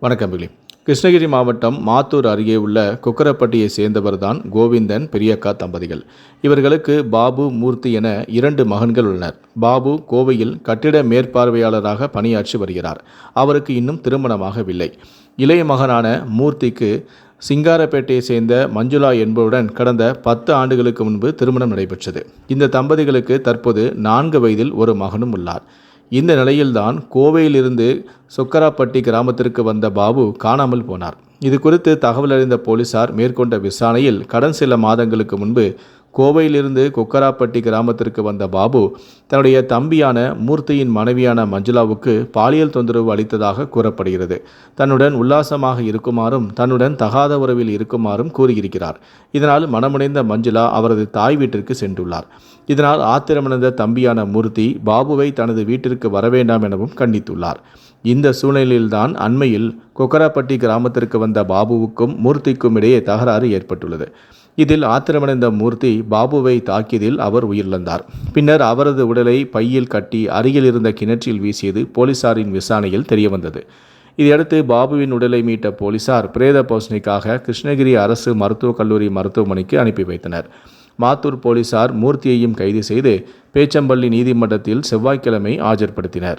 வணக்கம் கிருஷ்ணகிரி மாவட்டம் மாத்தூர் அருகே உள்ள குக்கரப்பட்டியை சேர்ந்தவர்தான் கோவிந்தன் பெரியக்கா தம்பதிகள். இவர்களுக்கு பாபு மூர்த்தி என இரண்டு மகன்கள் உள்ளனர். பாபு கோவையில் கட்டிட மேற்பார்வையாளராக பணியாற்றி வருகிறார். அவருக்கு இன்னும் திருமணமாகவில்லை. இளைய மகனான மூர்த்திக்கு சிங்காரப்பேட்டையை சேர்ந்த மஞ்சுளா என்பவருடன் கடந்த பத்து ஆண்டுகளுக்கு முன்பு திருமணம் நடைபெற்றது. இந்த தம்பதிகளுக்கு தற்போது நான்கு வயதில் ஒரு மகனும் உள்ளார். இந்த நிலையில்தான் கோவையிலிருந்து சொக்கராப்பட்டி கிராமத்திற்கு வந்த பாபு காணாமல் போனார். இது குறித்து தகவல் அறிந்த போலீசார் மேற்கொண்ட விசாரணையில் கடன் சில மாதங்களுக்கு முன்பு கோவையிலிருந்து கொக்கராப்பட்டி கிராமத்திற்கு வந்த பாபு தன்னுடைய தம்பியான மூர்த்தியின் மனைவியான மஞ்சுளாவுக்கு பாலியல் தொந்தரவு அளித்ததாக கூறப்படுகிறது. தன்னுடன் உல்லாசமாக இருக்குமாறும் தன்னுடன் தகாத உறவில் இருக்குமாறும் கூறியிருக்கிறார். இதனால் மனமுடைந்த மஞ்சுளா அவரது தாய் வீட்டிற்கு சென்றுள்ளார். இதனால் ஆத்திரமடைந்த தம்பியான மூர்த்தி பாபுவை தனது வீட்டிற்கு வரவேண்டாம் எனவும் கண்டித்துள்ளார். இந்த சூழ்நிலையில்தான் அண்மையில் கொக்கராப்பட்டி கிராமத்திற்கு வந்த பாபுவுக்கும் மூர்த்திக்கும் இடையே தகராறு ஏற்பட்டுள்ளது. இதில் ஆத்திரமடைந்த மூர்த்தி பாபுவை தாக்கியதில் அவர் உயிரிழந்தார். பின்னர் அவரது உடலை பையில் கட்டி அருகில் இருந்த கிணற்றில் வீசியது போலீசாரின் விசாரணையில் தெரியவந்தது. இதையடுத்து பாபுவின் உடலை மீட்ட போலீசார் பிரேத பரிசோதனைக்காக கிருஷ்ணகிரி அரசு மருத்துவக் கல்லூரி மருத்துவமனைக்கு அனுப்பி வைத்தனர். மாத்தூர் போலீசார் மூர்த்தியையும் கைது செய்து பேச்சம்பள்ளி நீதிமன்றத்தில் செவ்வாய்க்கிழமை ஆஜர்படுத்தினர்.